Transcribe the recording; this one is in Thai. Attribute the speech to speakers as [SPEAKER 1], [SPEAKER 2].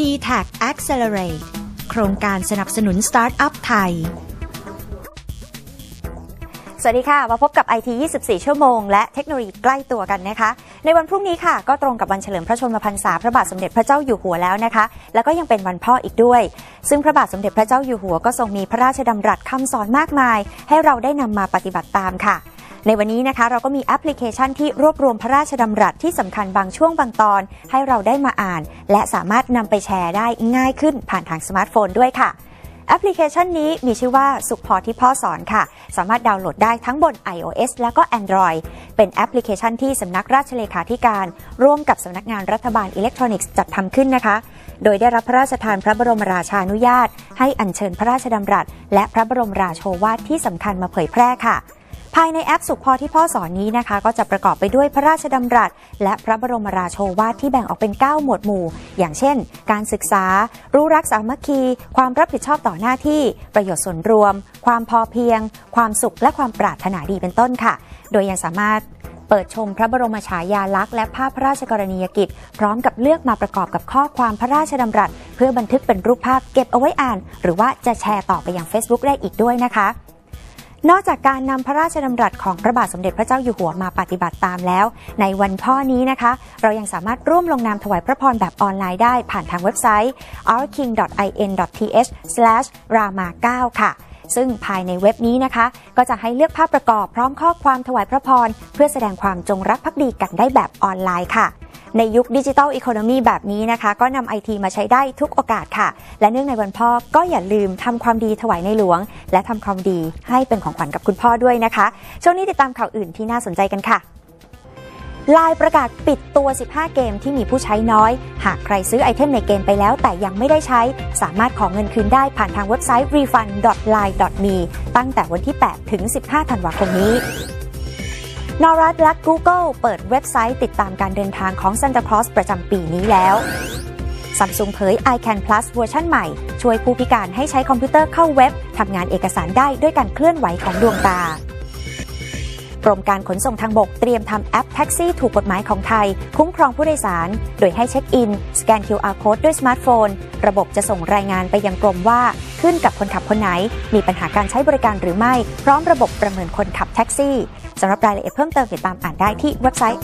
[SPEAKER 1] d t a c Accelerate โครงการสนับสนุนสตาร์ทอัพไทย
[SPEAKER 2] สวัสดีค่ะ มาพบกับ IT 24 ชั่วโมง และเทคโนโลยีใกล้ตัวกันนะคะ ในวันพรุ่งนี้ค่ะ ก็ตรงกับวันเฉลิมพระชนมพรรษาพระบาทสมเด็จพระเจ้าอยู่หัวแล้วนะคะ แล้วก็ยังเป็นวันพ่ออีกด้วย ซึ่งพระบาทสมเด็จพระเจ้าอยู่หัวก็ทรงมีพระราชดำรัสคำสอนมากมาย ให้เราได้นำมาปฏิบัติตามค่ะ ในวันนี้นะคะเราก็มีแอปพลิเคชันที่รวบรวมพระราชดำรัสที่สำคัญบางช่วงบางตอน ให้เราได้มาอ่าน และสามารถนำไปแชร์ได้ง่ายขึ้นผ่านทางสมาร์ทโฟนด้วยค่ะแอปพลิเคชันนี้มีชื่อว่าสุขพอที่พ่อสอนค่ะ สามารถดาวน์โหลดได้ทั้งบน iOS แล้วก็ Android เป็นแอปพลิเคชันที่สำนักราชเลขาธิการ ร่วมกับสำนักงานรัฐบาลอิเล็กทรอนิกส์จัดทำขึ้นนะคะ โดยได้รับพระราชทานพระบรมราชานุญาต ให้อัญเชิญพระราชดำรัส และพระบรมราโชวาทที่สำคัญมาเผยแพร่ค่ะ ภายในแอปสุขพอที่พ่อสอนนี้นะคะ ก็จะประกอบไปด้วยพระราชดำรัส และพระบรมราโชวาทที่แบ่งออกเป็น 9 หมวดหมู่ อย่างเช่น การศึกษา รู้รักสามัคคี ความรับผิดชอบต่อหน้าที่ ประโยชน์ส่วนรวม ความพอเพียง ความสุขและความปรารถนาดีเป็นต้นค่ะ โดยยังสามารถเปิดชมพระบรมฉายาลักษณ์และภาพพระราชกรณียกิจ พร้อมกับเลือกมาประกอบกับข้อความพระราชดำรัส เพื่อบันทึกเป็นรูปภาพเก็บเอาไว้อ่าน หรือว่าจะแชร์ต่อไปยัง Facebook ได้อีกด้วยนะคะ นอกจากการนำพระราชดำรัสของพระบาทสมเด็จพระเจ้าอยู่หัวมาปฏิบัติตามแล้ว ในวันพ่อนี้นะคะ เรายังสามารถร่วมลงนามถวายพระพรแบบออนไลน์ได้ผ่านทางเว็บไซต์ ourking.in.th/rama9 ค่ะ ซึ่งภายในเว็บนี้นะคะ ก็จะให้เลือกภาพประกอบพร้อมข้อความถวายพระพรเพื่อแสดงความจงรักภักดีกันได้แบบออนไลน์ค่ะ ในยุคดิจิทัลอีโคโนมีแบบนี้นะคะ ก็นำไอทีมาใช้ได้ทุกโอกาสค่ะ และเนื่องในวันพ่อก็อย่าลืมทำความดีถวายในหลวง และทำความดีให้เป็นของขวัญกับคุณพ่อด้วยนะคะ ช่วงนี้ติดตามข่าวอื่นที่น่าสนใจกันค่ะลายประกาศปิดตัว 15 เกมที่มีผู้ใช้น้อย หากใครซื้อไอเทมในเกมไปแล้วแต่ยังไม่ได้ใช้ สามารถขอเงินคืนได้ผ่านทางเว็บไซต์ refund.line.me ตั้งแต่วันที่ 8 ถึง 15 ธันวาคมนี้ นอรัฐและ Google เปิดเว็บไซต์ติดตามการเดินทางของ Santa Claus ประจำปีนี้แล้ว Samsung เผย iCan Plus เวอร์ชันใหม่ ช่วยผู้พิการให้ใช้คอมพิวเตอร์เข้าเว็บทำงานเอกสารได้ด้วยการเคลื่อนไหวของดวงตา กรมการขนส่งทางบกเตรียมทำแอปแท็กซี่ถูกกฎหมายของไทย คุ้มครองผู้โดยสาร โดยให้เช็คอิน สแกน QR code ด้วยสมาร์ทโฟน ระบบจะส่งรายงานไปยังกรมว่า ขึ้นกับคนขับคนไหน มีปัญหาการใช้บริการหรือไม่ พร้อมระบบประเมินคนขับแท็กซี่สำหรับรายละเอียดเพิ่มเติมติดตามอ่านได้ที่เว็บไซต์